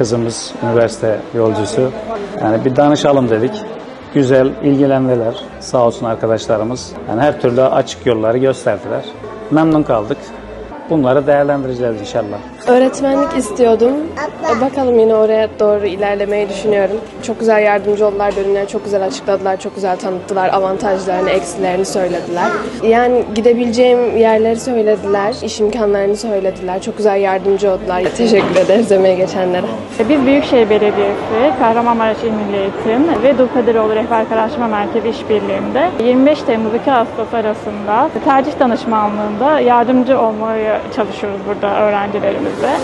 kızımız üniversite yolcusu. Yani bir danışalım dedik. Güzel ilgilendiler. Sağ olsun arkadaşlarımız. Yani her türlü açık yolları gösterdiler. Memnun kaldık. Bunları değerlendireceğiz inşallah. Öğretmenlik istiyordum. E, Bakalım yine oraya doğru ilerlemeyi düşünüyorum. Çok güzel yardımcı oldular bölümleri, çok güzel açıkladılar, çok güzel tanıttılar. Avantajlarını, eksilerini söylediler. Yani gidebileceğim yerleri söylediler, iş imkanlarını söylediler. Çok güzel yardımcı oldular. Teşekkür ederiz emeği geçenlere. Biz Büyükşehir Belediyesi, Kahramanmaraş İl Milli Eğitim ve Dulkadiroğlu Rehber Araştırma Merkezi İşbirliği'nde 25 Temmuz 2 Ağustos arasında tercih danışmanlığında yardımcı olmaya çalışıyoruz burada öğrencilerimize.